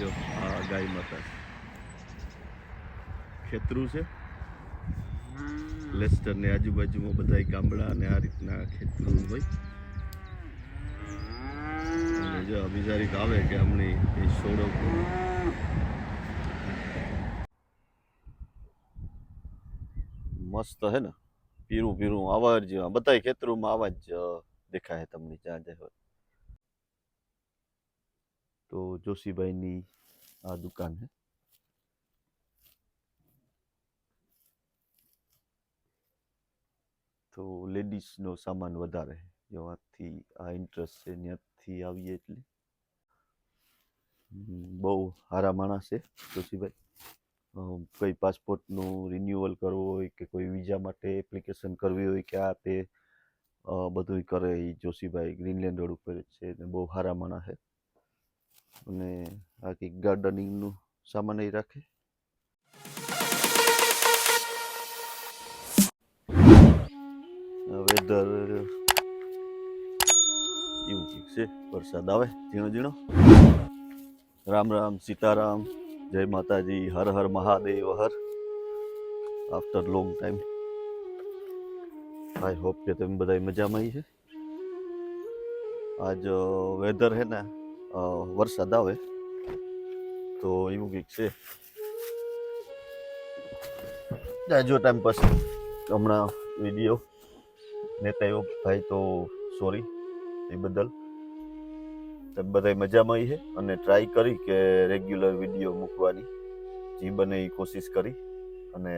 જો આ ગાય માતા ખેતરું છે? લેસ્ટરની આજુબાજુમાં બધા ગામડા અને આ રીતના ખેતરું હોય. અને જો અભિજારીક આવે કે અમને એ છોડો મસ્ત હે ને? પીરું પીરું આવા જ જેવા. બધા ખેતરોમાં આવા જ દેખાય તમને જ્યાં જાય હોય. તો જોશીભાઈની આ દુકાન છે તો લેડીઝનો સામાન વધારે જેવાથી આ ઇન્ટરેસ્ટ છે ત્યાંથી આવીએ એટલે. બહુ સારા માણસ છે જોશીભાઈ. કોઈ પાસપોર્ટનું રિન્યુઅલ કરવું હોય કે કોઈ વિઝા માટે એપ્લિકેશન કરવી હોય કે આ તે બધું કરે એ જોશીભાઈ. ગ્રીનલેન્ડ રોડ ઉપર છે ને બહુ સારા માણસ છે અને આ કંઈક ગાર્ડનિંગનું સામાન રાખે. વેધર એવું કંઈક છે, વરસાદ આવે, ઝીણો ઝીણો. રામ રામ, સીતારામ, જય માતાજી, હર હર મહાદેવ, હર. After long time I hope કે તમે બધા મજામાં છે. આજ વેધર હે ને વરસાદ આવે, તો એવું કંઈક છે. જો ટાઈમ પાસ હમણાં વીડિયો નેતા એવો ભાઈ તો સોરી એ બદલ. બધા મજામાં છે અને ટ્રાય કરી કે રેગ્યુલર વીડિયો મૂકવાની. જે બને એ કોશિશ કરી. અને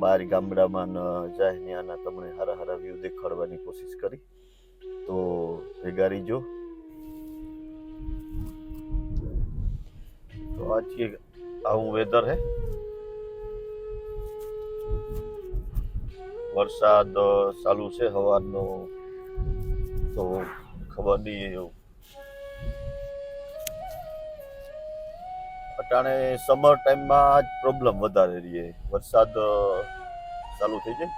બહાર ગામડામાં જાય ત્યાંના તમને હારા હારા વ્યૂ દેખાડવાની કોશિશ કરી. તો ભેગારી જો તો आज ये આવું વેધર હે. વરસાદ ચાલુ છે હવાનો, તો ખબર નહીં અટાણે સમર ટાઈમમાં જ પ્રોબ્લેમ વધારે રહીએ વરસાદ ચાલુ થઈ જાય.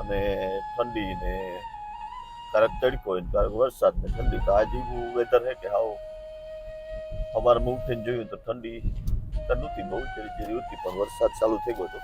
અને ઠંડી ને ક્યારેક તડકો હોય ક્યારેક વરસાદ ને ઠંડી તો આજે એવું વેધર હે કે હાવ મૂવ થઈને જોયું તો ઠંડી નહોતી, બહુ ચડી ચડી હતી, પણ વરસાદ ચાલુ થઈ ગયો હતો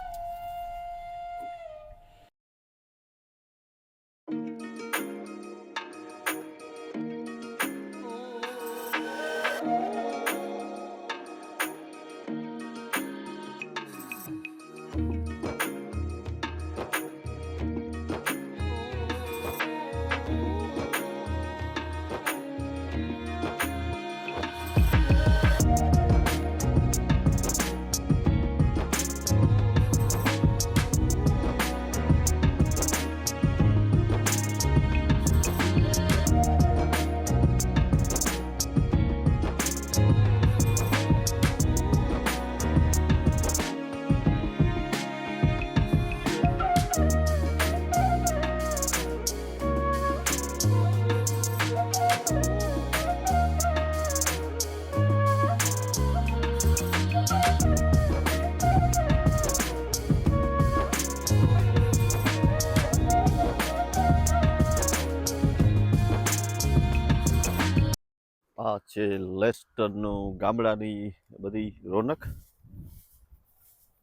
આ છે લેસ્ટરનું ગામડાની બધી રોનક.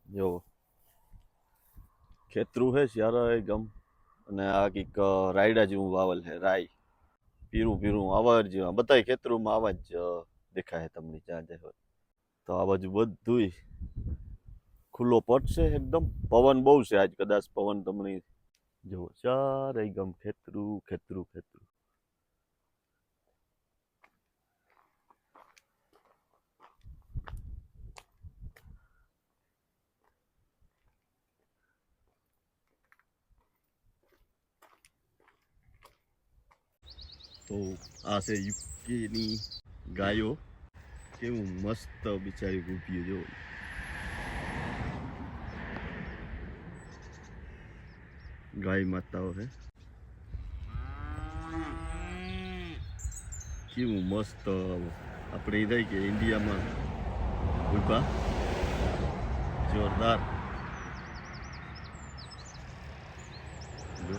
જો, ખેતરું છે ત્યારે ગમ, અને આ કંઈક રાયડા જેવું વાવલ છે રાય પીરું પીરું આવા જેવા. બધાય ખેતરોમાં આવા જ દેખાય તમને જ્યાં જાય તો આ બાજુ બધુંય ખુલ્લો પટ છે એકદમ. પવન બહુ છે આજ. કદાચ પવન તમને જુઓ. ચારે ગમ ખેતરું ખેતરું ખેતરું. તો આ છે યુકેની ગાયો. કેવું મસ્ત બિચારી ઊભી જો. ગાય માતાઓ છે કેવું મસ્ત આપણે એ કે ઇન્ડિયામાં ઊભા. જોરદાર જો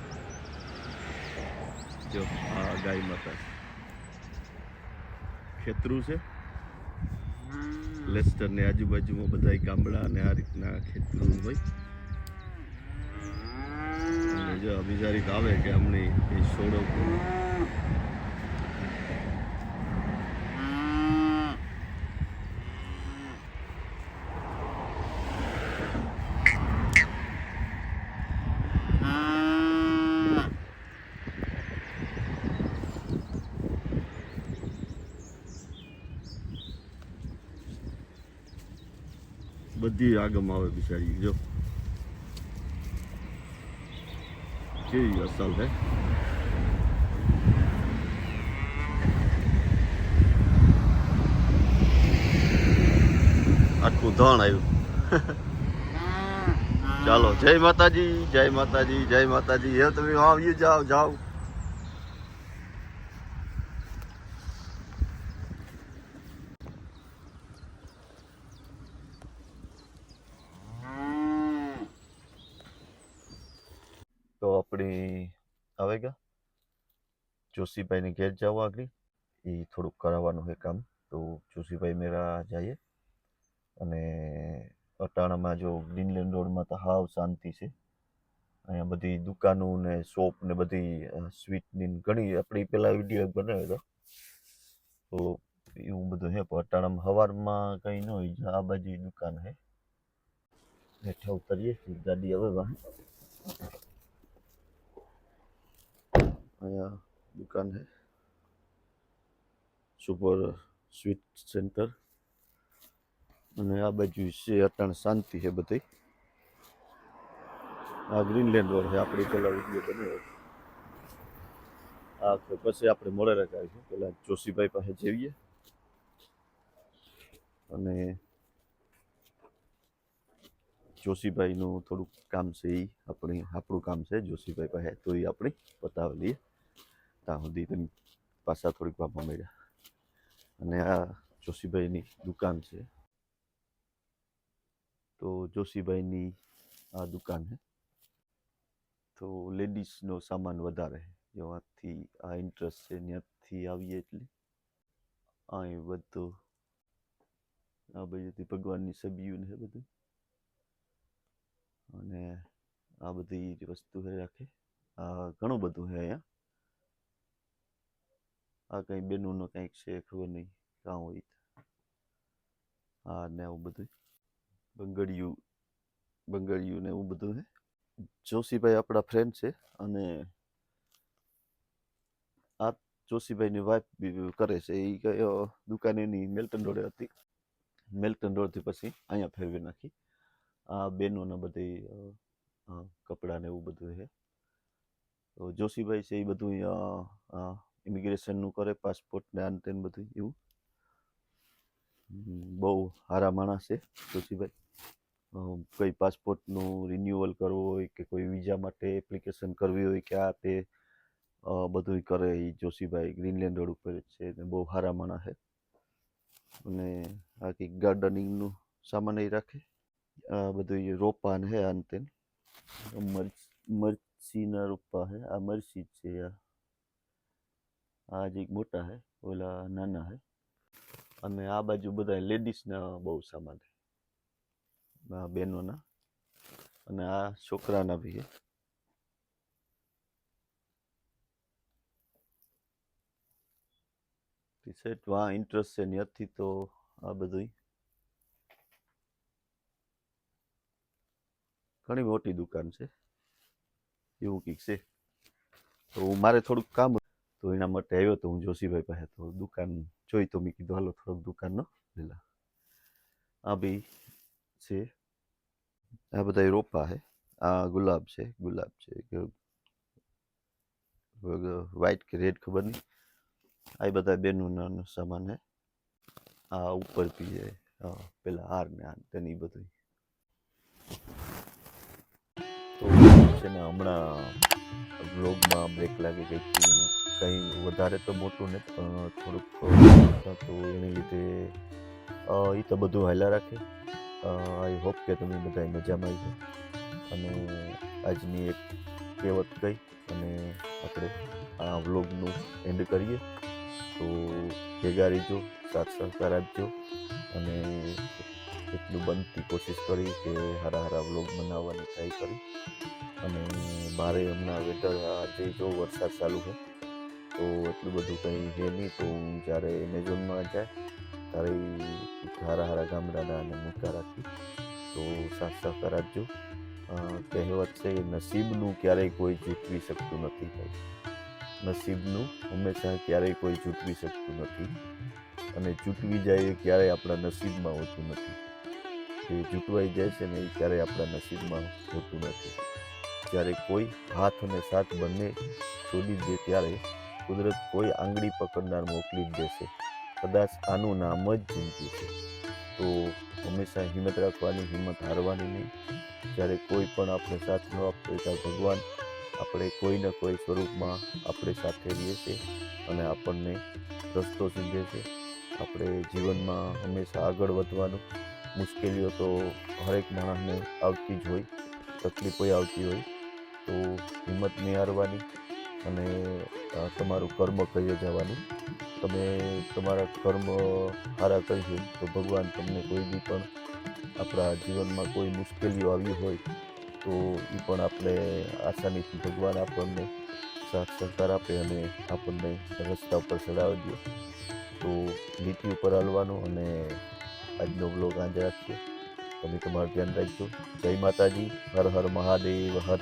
જો આ ગાય માતા ખેતરું છે? લેસ્ટર ને આજુબાજુમાં બધા ગામડા અને આ રીતના ખેતરું હોય. જો આ આવે કે અમને એ સોડો. બધી આગમ આવે બિચારી જો. કેવી અસલ હે? આટલું ધણ આવ્યું. ચાલો જય માતાજી જય માતાજી જય માતાજી. હે તમે આવી જાઓ જાઓ તો આપણી આવે ગયા જોશીભાઈને ઘેર જવા આગળ. એ થોડુંક કરાવવાનું છે કામ. તો જોશીભાઈ મેરા જઈએ અને અટાણામાં જો ગ્રીનલેન્ડ રોડમાં તો હાવ શાંતિ છે. અહીંયા બધી દુકાનો ને શોપ ને બધી સ્વીટની ઘણી આપણી પેલા વીડિયો બનાવ્યો હતો. તો એવું બધું છે, પણ અટાણામાં હવારમાં કંઈ ન હોય આ બાજુ દુકાન છે. હેઠા ઉતરીએ ગાડી હવે વાહ. અહીંયા દુકાન છે સુપર સ્વીટ સેન્ટર અને આ બાજુ છે અટણ શાંતિ છે બધી આ ગ્રીનલેન્ડ રોડ છે આપણે પેલા વીડિયો બન્યો આ પછી આપણે મોડે રખાવીશું પેલા જોશીભાઈ પાસે જઈએ. અને જોશીભાઈનું થોડુંક કામ છે એ આપણી, આપણું કામ છે જોશીભાઈ પાસે, તો એ આપણે બતાવી લઈએ. ત્યાં સુધી તમે પાછા થોડીક વારમાં મળ્યા અને આ જોશીભાઈની દુકાન છે. તો જોશીભાઈની આ દુકાન છે તો લેડીઝનો સામાન વધારે છે જેમાંથી આ ઇન્ટરેસ્ટ છે ત્યાંથી આવીએ એટલે. અહીં બધું આ બધી ભગવાનની સબીયું છે બધું. અને આ બધી વસ્તુ રાખે. આ ઘણું બધું છે અહીંયા. આ કંઈ બેનોનો કંઈક છે, ખબર નહીં, કાં હોય આ ને આવું બધું. બંગડિયું બંગડિયું ને એવું બધું છે જોશીભાઈ આપણા ફ્રેન્ડ છે અને આ જોશીભાઈની વાઈફ કરે છે. એ દુકાન એની મેલ્ટન રોડે હતી. મેલ્ટન રોડથી પછી અહીંયા ફેરવી નાખી. આ બેનોના બધી કપડાં ને એવું બધું છે તો જોશીભાઈ છે એ બધું ઇમિગ્રેશનનું કરે પાસપોર્ટ ને આન તેન બધું એવું? બહુ સારા માણસ છે અ, કોઈ પાસપોર્ટનું રિન્યુઅલ કરવું હોય કે કોઈ વિઝા માટે એપ્લિકેશન કરવી હોય કે આ તે બધું કરે એ જોશીભાઈ. ગ્રીનલેન્ડ રોડ ઉપર છે ને બહુ સારા માણસ છે. અને આ કંઈક ગાર્ડનિંગનું સામાન એ રાખે. આ બધું રોપાન હે આન તેન. મરચીના રોપા હે આ મરચી છે આ આ જે મોટા હે, ઓલા નાના હે. અને આ બાજુ બધા લેડીઝના બહુ સામાન છે આ બહેનોના અને આ છોકરાના બી હે. ટી શર્ટ વાં ઇન્ટરેસ્ટ છે ત્યાંથી તો આ બધું ઘણી મોટી દુકાન છે. એવું કંઈક છે. તો હું મારે થોડુંક કામ તો એના માટે આવ્યો તો હું જોશીભાઈ પાસે તો દુકાન જોઈ તો મેં કીધું, હાલો, થોડોક દુકાનનો. લીલા. આ બી છે. આ બધા રોપા છે. આ ગુલાબ છે ગુલાબ છે. કે વ્હાઈટ કે રેડ ખબર નહીં. આ બધા બેનોના સામાન છે. આ ઉપર પી છે પેલા હાર ને આ ને એ બધું. તો છે ને હમણાં બ્લોગમાં બ્રેક લાગે હતી. કંઈ વધારે તો મોટું પણ થોડુંક તો એને લીધે એ તો બધું હાલ્યા રાખે. આઈ હોપ કે તમે બધા મજામાં આવી અને આજની એક કહેવત ગઈ અને આપણે આ વ્લોગનું એન્ડ કરીએ. તો ભેગા રહીજો, સાથ સહકાર આપજો, અને એટલું બનતી કોશિશ કરી કે હારા હારા વ્લોગ બનાવવાની ટ્રાય કરી. અને મારે હમણાં વેધર આજે જો વરસાદ ચાલુ છે તો એટલું બધું કંઈ છે નહીં. તો હું જ્યારે એમેઝોનમાં જાય, ત્યારે હારા હારા ગામડાના અને મોટા રાખી તો સાફ સાફ રાખજો કહેવત છે નસીબનું ક્યારેય કોઈ જૂટવી શકતું નથી ભાઈ. નસીબનું હંમેશા ક્યારેય કોઈ જૂટવી શકતું નથી. અને જૂટવી જાય એ ક્યારેય આપણા નસીબમાં હોતું નથી. જે જૂટવાઈ જાય છે ને એ ક્યારેય આપણા નસીબમાં હોતું નથી. જ્યારે કોઈ હાથ અને સાથ બંને છોડી દે ત્યારે કુદરત કોઈ આંગળી પકડનાર મોકલી જ દેશે. કદાચ આનું નામ જ જિંદગી છે. તો હંમેશા હિંમત રાખવાની, હિંમત હારવાની નહીં. જ્યારે કોઈ પણ આપણે સાથ ન આપતો ત્યારે ભગવાન આપણે કોઈને કોઈ સ્વરૂપમાં આપણે સાથે રહીએ છે અને આપણને રસ્તો સીધે છે. આપણે જીવનમાં હંમેશા આગળ વધવાનું. મુશ્કેલીઓ તો હરેક માણસને આવતી જ હોય, તકલીફોય આવતી હોય. તો હિંમત નહીં હારવાની. અને તમારું કર્મ કહીએ જવાનું. તમે તમારા કર્મ સારા કરશો તો ભગવાન તમને કોઈ બી પણ આપણા જીવનમાં કોઈ મુશ્કેલીઓ આવી હોય, તો એ પણ આપણે આસાનીથી ભગવાન આપણને સાથ સહકાર આપે અને આપણને રસ્તા ઉપર ચડાવી દે. તો નીતિ ઉપર હાલવાનું અને આજનો બ્લોગ આજે રાખીએ. તમે તમારું ધ્યાન રાખજો. જય માતાજી. હર હર મહાદેવ. હર